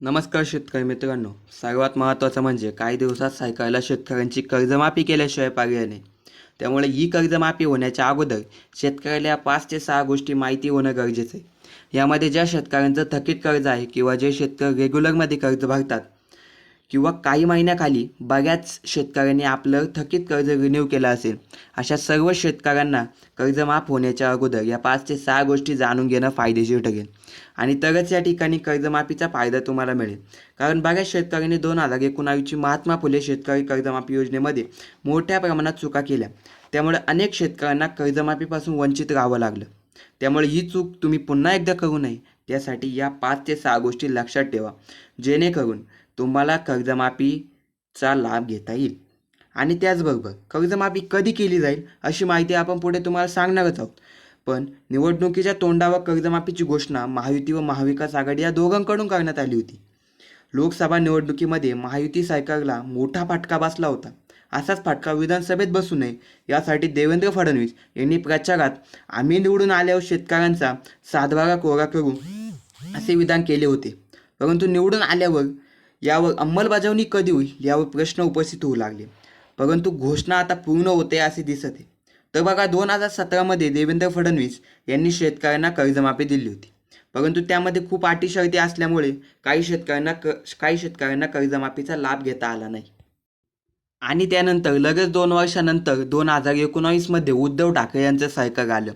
नमस्कार शेतकरी मित्रांनो. सर्वात महत्त्वाचं म्हणजे काही दिवसात सरकारला शेतकऱ्यांची कर्जमाफी केल्याशिवाय पर्याय नाही. त्यामुळे ही कर्जमाफी होण्याच्या अगोदर शेतकऱ्याला पाच ते सहा गोष्टी माहिती होणं गरजेचं आहे. यामध्ये ज्या शेतकऱ्यांचं थकीत कर्ज आहे किंवा जे शेतकरी रेग्युलरमध्ये कर्ज भरतात किंवा काही महिन्याखाली बऱ्याच शेतकऱ्यांनी आपलं थकीत कर्ज रिन्यू केलं असेल अशा सर्व शेतकऱ्यांना कर्ज माफ होण्याच्या अगोदर या पाच ते सहा गोष्टी जाणून घेणं फायदेशीर ठरेल. आणि तरच या ठिकाणी कर्जमाफीचा फायदा तुम्हाला मिळेल. कारण बऱ्याच शेतकऱ्यांनी दोन हजार एकोणावीसची महात्मा फुले शेतकरी कर्जमाफी योजनेमध्ये मोठ्या प्रमाणात चुका केल्या. त्यामुळे अनेक शेतकऱ्यांना कर्जमाफीपासून वंचित राहावं लागलं. त्यामुळे ही चूक तुम्ही पुन्हा एकदा करू नये. त्यासाठी या पाच ते सहा गोष्टी लक्षात ठेवा. जेणेकरून तुम्हाला कर्जमाफीचा लाभ घेता येईल. आणि त्याचबरोबर कर्जमाफी कधी केली जाईल अशी माहिती आपण पुढे तुम्हाला सांगणारच आहोत. पण निवडणुकीच्या तोंडावर कर्जमाफीची घोषणा महायुती व महाविकास आघाडी या दोघांकडून करण्यात आली होती. लोकसभा निवडणुकीमध्ये महायुती सरकारला मोठा फटका बसला होता. असाच फटका विधानसभेत बसू नये यासाठी देवेंद्र फडणवीस यांनी प्रचारात आम्ही निवडून आल्यावर शेतकऱ्यांचा सातबारा कोरा करू असे विधान केले होते. परंतु निवडून आल्यावर यावर अंमलबजावणी कधी होईल यावर प्रश्न उपस्थित होऊ लागले. परंतु घोषणा आता पूर्ण होते असे दिसत. आहे तर बघा दोन हजार सतरामध्ये देवेंद्र फडणवीस यांनी शेतकऱ्यांना कर्जमाफी दिली होती. परंतु त्यामध्ये खूप अटी शर्ती असल्यामुळे काही शेतकऱ्यांना क काही शेतकऱ्यांना कर्जमाफीचा लाभ घेता आला नाही. आणि त्यानंतर लगेच दोन वर्षानंतर दोन हजार एकोणावीसमध्ये उद्धव ठाकरे यांचं सरकार आलं.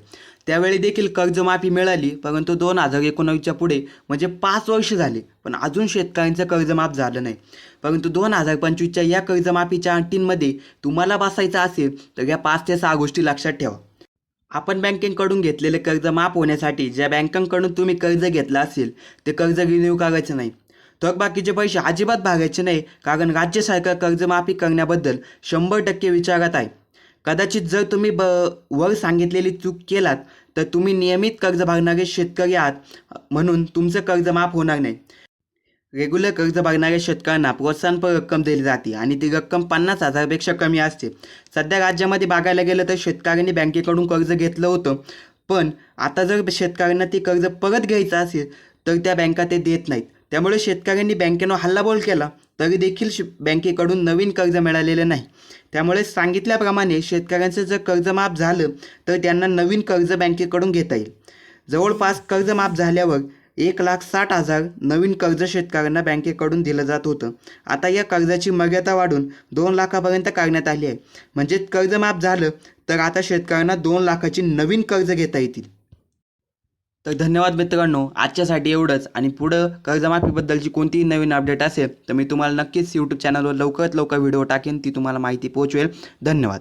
त्यावेळी देखील कर्जमाफी मिळाली परंतु दोन हजार एकोणावीसच्या पुढे म्हणजे पाच वर्ष झाले पण अजून शेतकऱ्यांचं कर्जमाफ झालं नाही. परंतु दोन हजार पंचवीसच्या या कर्जमाफीच्या अटींमध्ये तुम्हाला बसायचं असेल तर या पाच ते सहा गोष्टी लक्षात ठेवा. आपण बँकेकडून घेतलेले कर्ज माफ होण्यासाठी ज्या बँकांकडून तुम्ही कर्ज घेतलं असेल ते कर्ज रिन्यू करायचं नाही. थकबाकीचे पैसे अजिबात भागायचे नाही कारण राज्य सरकार कर्जमाफी करण्याबद्दल शंभर टक्के विचारात आहे. कदाचित जर तुम्ही ब वर सांगितलेली चूक केलात तर तुम्ही नियमित कर्ज भरणारे शेतकरी आहात म्हणून तुमचं कर्ज माफ होणार नाही. रेग्युलर कर्ज भरणाऱ्या शेतकऱ्यांना प्रोत्साहनपर रक्कम दिली जाते आणि ती रक्कम पन्नास हजारपेक्षा कमी असते. सध्या राज्यामध्ये बघायला गेलं तर शेतकऱ्यांनी बँकेकडून कर्ज घेतलं होतं पण आता जर शेतकऱ्यांना ती कर्ज परत घ्यायचं असेल तर त्या बँका ते देत नाहीत. त्यामुळे शेतकऱ्यांनी बँकेनं हल्लाबोल केला तरी देखील श बँकेकडून नवीन कर्ज मिळालेलं नाही. त्यामुळे सांगितल्याप्रमाणे शेतकऱ्यांचं जर कर्ज माफ झालं तर त्यांना नवीन कर्ज बँकेकडून घेता येईल. जवळपास कर्ज माफ झाल्यावर एक लाख साठ हजार नवीन कर्ज शेतकऱ्यांना बँकेकडून दिलं जात होतं. आता या कर्जाची मर्यादा वाढून दोन लाखापर्यंत करण्यात आली आहे. म्हणजे कर्ज माफ झालं तर आता शेतकऱ्यांना दोन लाखाची नवीन कर्ज घेता येतील. तर धन्यवाद मित्रांनो आजच्यासाठी एवढंच. आणि पुढं कर्जमाफीबद्दलची कोणतीही नवीन अपडेट असेल तर मी तुम्हाला नक्कीच यूट्यूब चॅनलवर लवकरात लवकर व्हिडिओ टाकेन ती तुम्हाला माहिती पोहोचवेल. धन्यवाद.